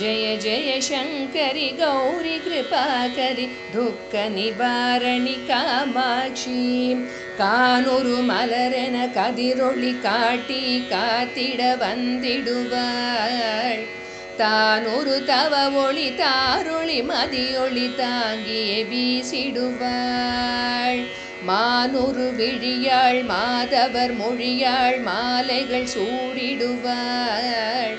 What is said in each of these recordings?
ஜய ஜய சங்கரி கௌரி கிருபாகரி துக்க நிவாரணி காமாட்சி கானூரு மலரென கதிரொளி காட்டி காத்திட வந்திடுவாள் தானொரு தவ ஒளி தாரொளி மதியொளி தாங்கியே வீசிடுவாள்। மானொரு விழியாள் மாதவர் மொழியாள் மாலைகள் சூடிடுவாள்।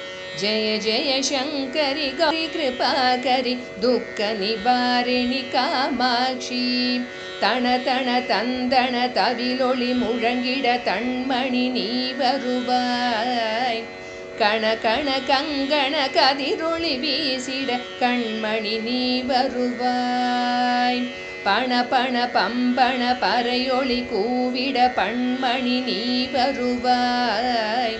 ஜய ஜய சங்கரி கௌரி கிருபாகரி துக்க நிவாரிணி காமாட்சி தண தன தந்தன தவிலொளி முழங்கிட தண்மணி நீ வருவாய் கண கண கங்கண கதிரொளி வீசிட கண்மணி நீ வருவாய் பண பண பம்பண பறையொளி கூவிட பண்மணி நீ வருவாய்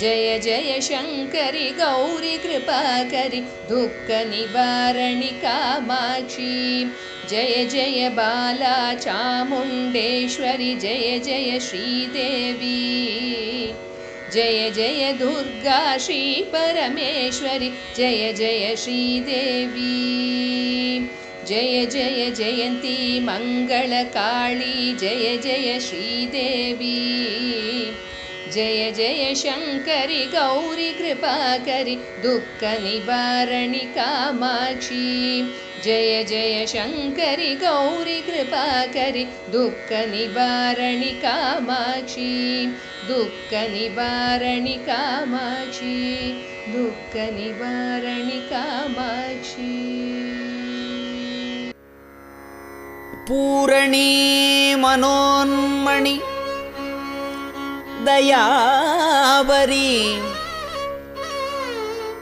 जय जय शङ्करि गौरि कृपाकरि दुःखनिवारणि दुःखनिवारणिकामाची जय जय बाला चामुण्डेश्वरि जय जय श्रीदेवी। जय जय दुर्गा श्रीपरमेश्वरि जय जय श्रीदेवी। जय जय जयन्ती मङ्गलकाळी जय जय श्रीदेवी। जय जय शङ्करि गौरि कृपाकरि दुःखनिवारणि निबारणी जय जय शङ्करि गौरि कृपाकरि दुःखनिवारणि निबारणी दुःखनिवारणि दुख दुःखनिवारणि कामाुखनिबारी कामा पूरणी मनोन्मणि தயாபரி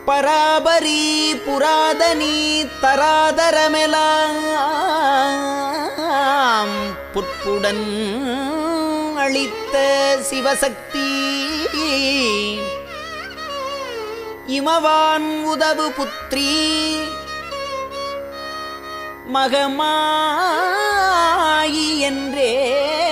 பராபரி புராதனி தராதரமெலாம் புட்புடன் அளித்த சிவசக்தி. இமவான் உதவு புத்திரி. மகமாயி என்றே.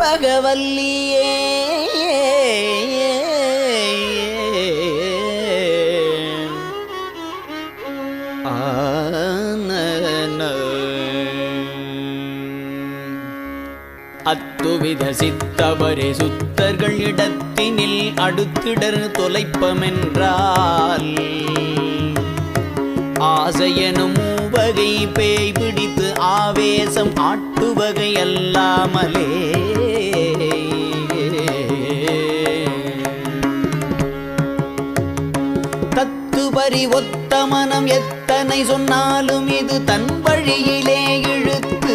பகவல்லியே. அத்துவித சித்தவரே சுத்தர்கள் இடத்தினில் அடுத்திடர் தொலைப்பமென்றால் ஆசையனும் வகை பேய் பிடித்து ஆவேசம் ஆட்டுவகை அல்லாமலே தத்துவரி ஒத்த மனம் எத்தனை சொன்னாலும் இது தன் வழியிலே இழுத்து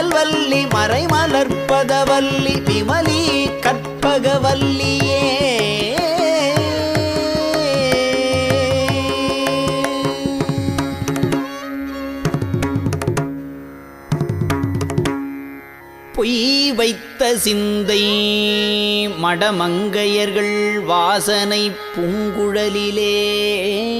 கடல் குழல் வல்லி மறைமலர் பதவல்லி விமலி கற்பகவல்லியே. பொய் வைத்த சிந்தை மடமங்கையர்கள் வாசனை பூங்குழலிலே.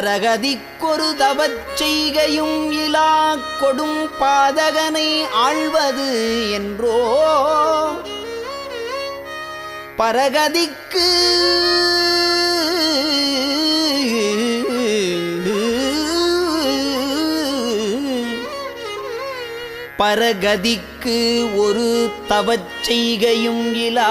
பரகதிக்கொரு தவச் செய்கையும் இலா கொடும் பாதகனை ஆழ்வது என்றோ? பரகதிக்கு பரகதிக்கு ஒரு தவச் செய்கையும் இலா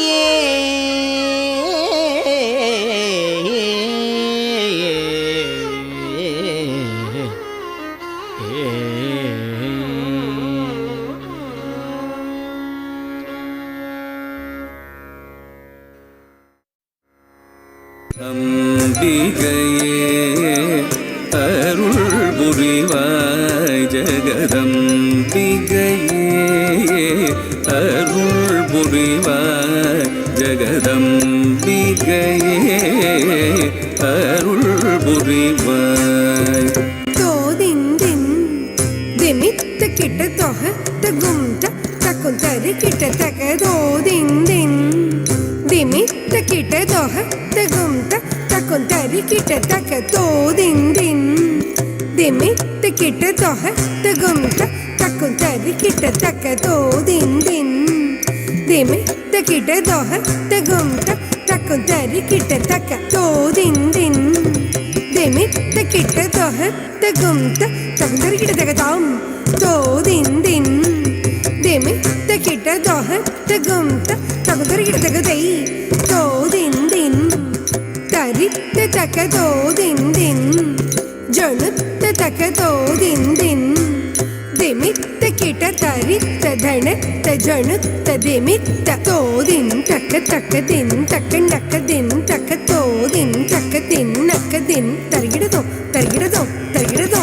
தகும் தக்கும் தரு கிட்ட தக்க தோதிந்தின் திமித்த கிட்ட தொக தகும் தக்கும் தரு கிட்ட தக்க தோதிந்தின் திமித்த கிட்ட தொக தகும் தகுந்தரி கிட்ட தகதாம் தோதிந்தின் திமித்த கிட்ட தொக தகும் தகுந்தரி கிட்ட தகதை தோதிந்தின் தரித்த தக்க தோதிந்தின் ஜணுத்த தக்க தோதிந்தின் திமித்த கிட்ட தரித்த தணத்த ஜணுத்த திமித்த தோதின் தக்க தக்க தின் தக்க நக்க தின் தக்க தோதின் தக்க தின் நக்க தின் தருகிடதோ தருகிடதோ தருகிடதோ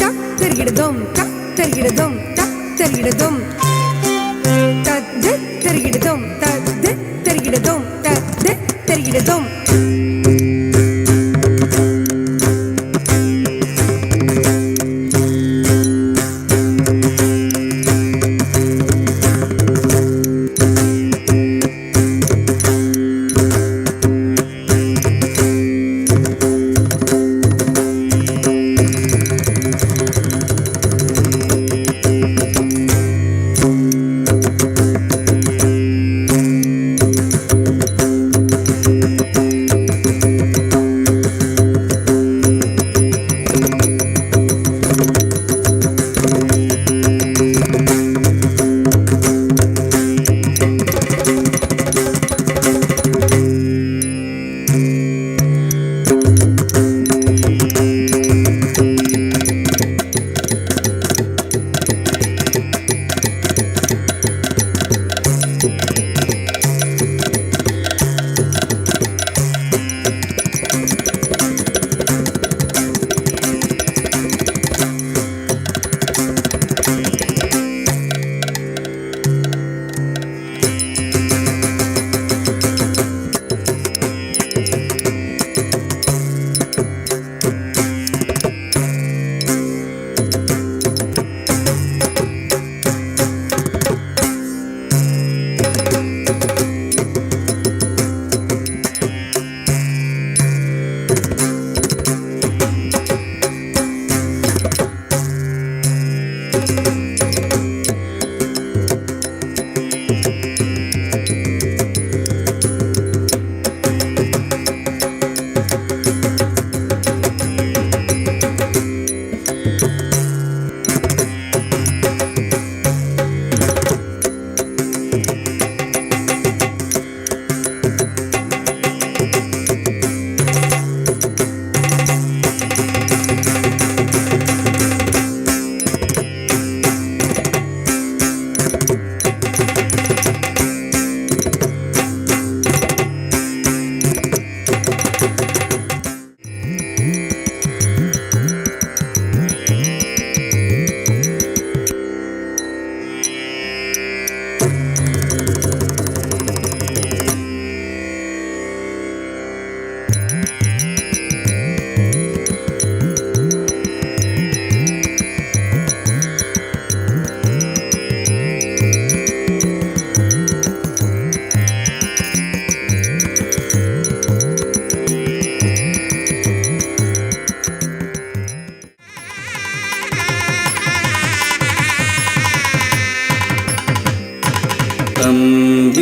த தருகிடதோம் த தருகிடதோம் த தருகிடதோம். தத்து தருகிடதோம் தத்து தருகிடதோம் தத் தருகிடதோம்.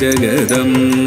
புரிவாய்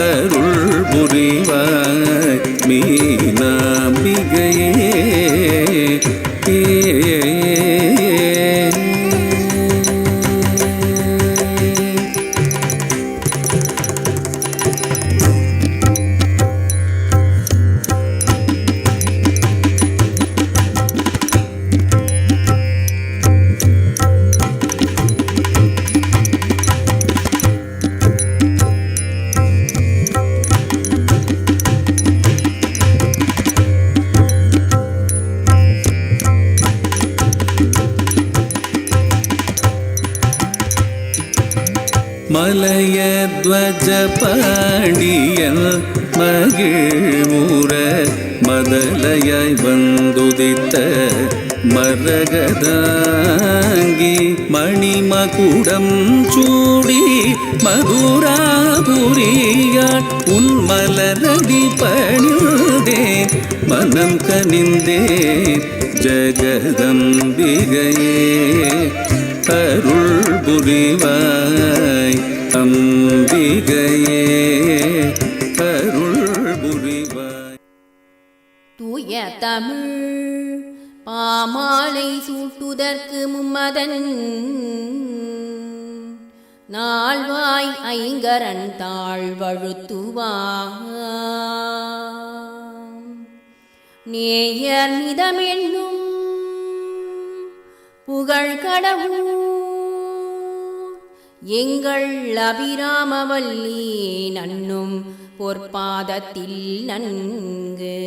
அருள் புரிவாய் மீனா மலையத்வஜ பாண்டியல் மகிழ்முற மதலையாய் வந்துதித்த மரகதாங்கி மணிமகுடம் சூடி மதுராபுரியாட் உன்மலரடி பணிந்தே மனம் கனிந்தே ஜகதம்பிகையே அருள் புரிவாய் அம்பிகையே அருள் புரிவாய் தூய தமிழ் பாமாலை சூட்டுதற்கு மும்மதன் நாள்வாய் ஐங்கரன் தாழ்வழுத்துவாம் நேயர் மிதமென்னும் புகழ் கடவுள். எங்கள் அபிராமவல்லி நன்னும் பொற்பாதத்தில் நன்கு.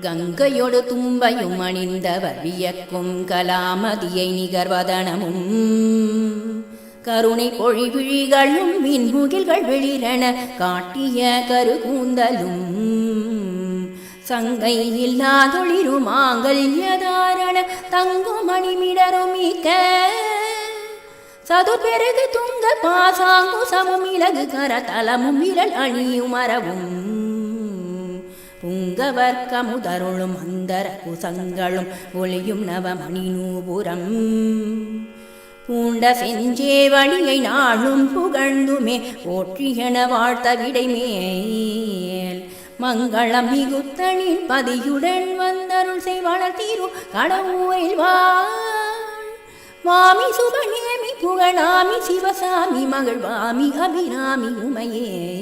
கங்கையொடு தும்பையும் அணிந்தவர் வியக்கும் கலாமதியை நிகர்வதனமும். கருணை பொழிவிழிகளும் மின்முகில்கள் வெளிரன காட்டிய கருகூந்தலும். சங்கை இல்லாதொளிரு மாங்கல்யதாரண தங்கும் மணிமிடரும் மிக்க சதுர்பெருகு துங்க பாசாங்கு சமம் இலகு கர தலமும் விரல் அணியும் மரவும் புங்கவர்க்கமுதருளும் அந்தர குசங்களும் ஒளியும் நவமணி நூபுரம் பூண்ட செஞ்சேவடியை நாளும் புகழ்ந்துமே போற்றியன வாழ்த்த விடைமேல். மங்களம் மிகுத்தனின் பதியுடன் வந்தருள் செய்வாளர் தீரு கடவுரில் வாமி சுபநேமி புகழாமி சிவசாமி மகிழ்வாமி அபிராமி உமையே.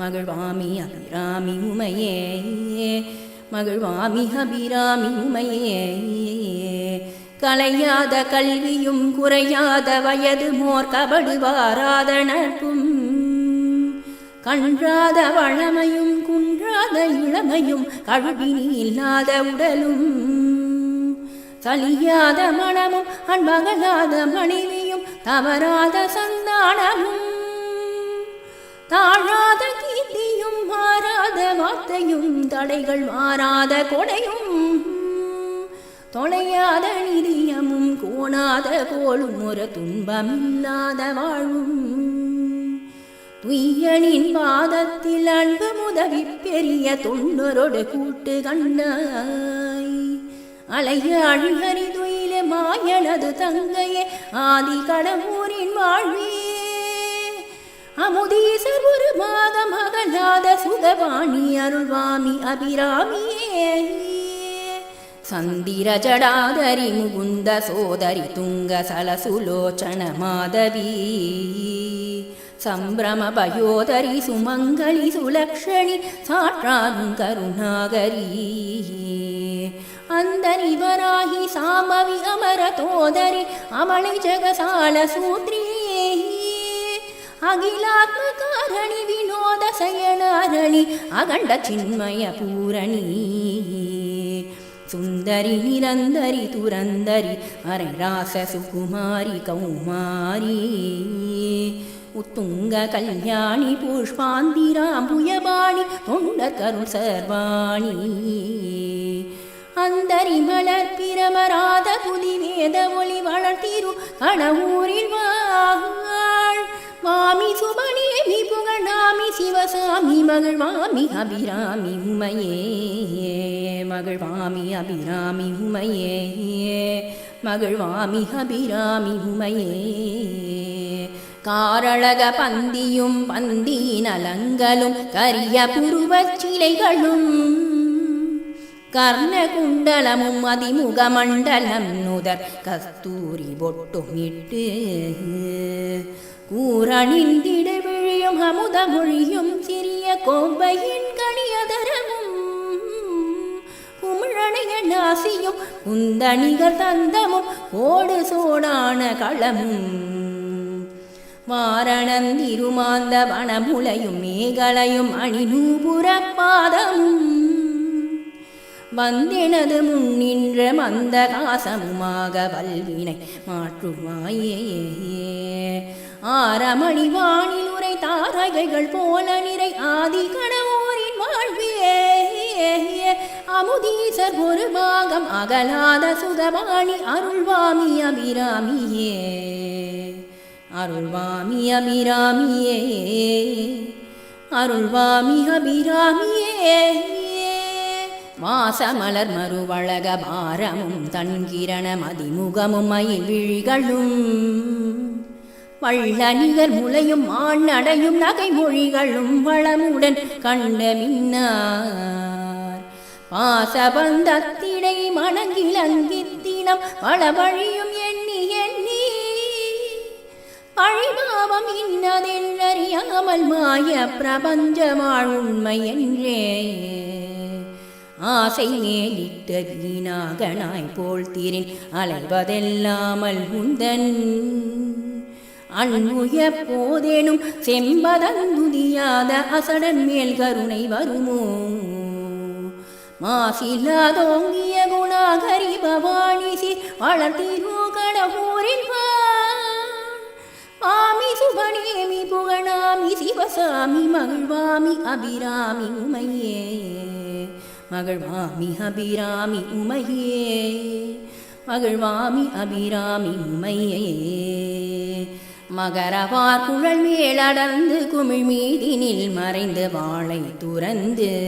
மகிழ்வாமி அபிராமி உமையே. மகிழ்வாமி அபிராமி உமையே. கலையாத கல்வியும் குறையாத வயது மோர் கபடு வாராத நட்பும் கன்றாத வளமையும் குன்றாத இளமையும் கழுவினி இல்லாத உடலும். சலியாத மனமும் அன்பகலாத மனைவியும் தவறாத சந்தானமும். தாழாத கீர்த்தியும் மாறாத வார்த்தையும் தடைகள் மாறாத கொடையும். தொலையாத நிதியமும் கோணாத கோளும் ஒரு துன்பமில்லாத வாழும். துய்யனின் பாதத்தில் அன்பு முதவி பெரிய தொண்டரோடு கூட்டு கண்ணாய். மலையாழி ஹரிதுயில மாயனது தங்கையே ஆதி கடம்பூரின் வாழ்வே. அமுதீசர் ஒரு மாத அகலாத சுகவாணி அருள்வாமி அபிராமியே. சந்திர ஜடாதரி முகுந்த சோதரி துங்க சலசுலோச்சன மாதவி. सम्भ्रमपयोदरि सुमङ्गलि सुलक्षणि साक्षां करुणागरी अन्दरि वराहि साम्भवि अमरतोदरि अगिलात् कारणी अखिलात्मकारणि अगण्डिन्मय पूरी सुन्दरि निरन्दरि तुरन्दरि अरे कौमारी உத்துங்க கல்யாணி புஷ்பாந்திராம்புயபாணி தொண்டர் கருள் சர்வாணி. அந்தரி மலர் பிரமராத புதி வேத ஒளி வளர்த்திரு கணவூரில் வாழ் வாமி சுமணியமி புகழாமி சிவசாமி மகிழ்வாமி அபிராமி உமையே. மகிழ்வாமி அபிராமி உமையே. மகிழ்வாமி அபிராமி உமையே. காரழக பந்தியும் பந்தியின் அலங்களும் கரிய புருவச் சிலைகளும் கர்ணகுண்டலமும் அதிமுகமண்டலம் நுதர் கஸ்தூரி பொட்டுமிட்டு கூரணிந்திட விழியும் அமுத மொழியும் சிறிய கோவையின் கணியதரமும் குமிழணைய நாசியும் குந்தணிகர் தந்தமும் ஓடு சோடான களமும் வாரணந்திருமாந்த வனமுலையும் மேகலையும் அணிநூபுரப்பாதமும் வந்தெனது முன்னின்ற மந்த காசமுமாக வல்வினை மாற்றுவாயே ஆரமணி வானில் உரை தாரகைகள் போல நிறை ஆதி கணவோரின் வாழ்வியே அமுதீசர் ஒரு பாகம் அகலாத சுகவாணி அருள்வாமி அபிராமியே. அருள்வாமி அபிராமியே அருள்வாமி அபிராமியே. வாசமலர் மறுவழக பாரமும் தன்கிரண மதிமுகமும் மயில் விழிகளும். வள்ளநிகர் முளையும் ஆண்ணடையும் நகை மொழிகளும் வளமுடன் கண்ட மின்னார். பாசபந்தத்திடை மணங்கிலங்கித்தினம் வளவழியும் வழியும் எண்ணி அழிபாவம் இன்னதென்றறியாமல் மாய பிரபஞ்ச வாழ்வுண்மை என்றே ஆசை மேலிட்ட வீணாகனாய் போல் தீரின் அலைவதெல்லாமல் உந்தன் அன்புய போதேனும் செம்பதந்துதியாத அசடன் மேல் கருணை வருமோ மாசில்லாதோங்கிய குணாகரி பவானிசி வளர்த்திரோ கடவுரில் ஆமி சுபனேமி புகழாமி சிவசாமி மகிழ்வாமி அபிராமி உமையே. மகிழ்வாமி அபிராமி உமையே. மகிழ்வாமி அபிராமி உமையே. மகரவார் குழல் மேலடர்ந்து குமிழ் மீதினில் மறைந்து வாளை துறந்து.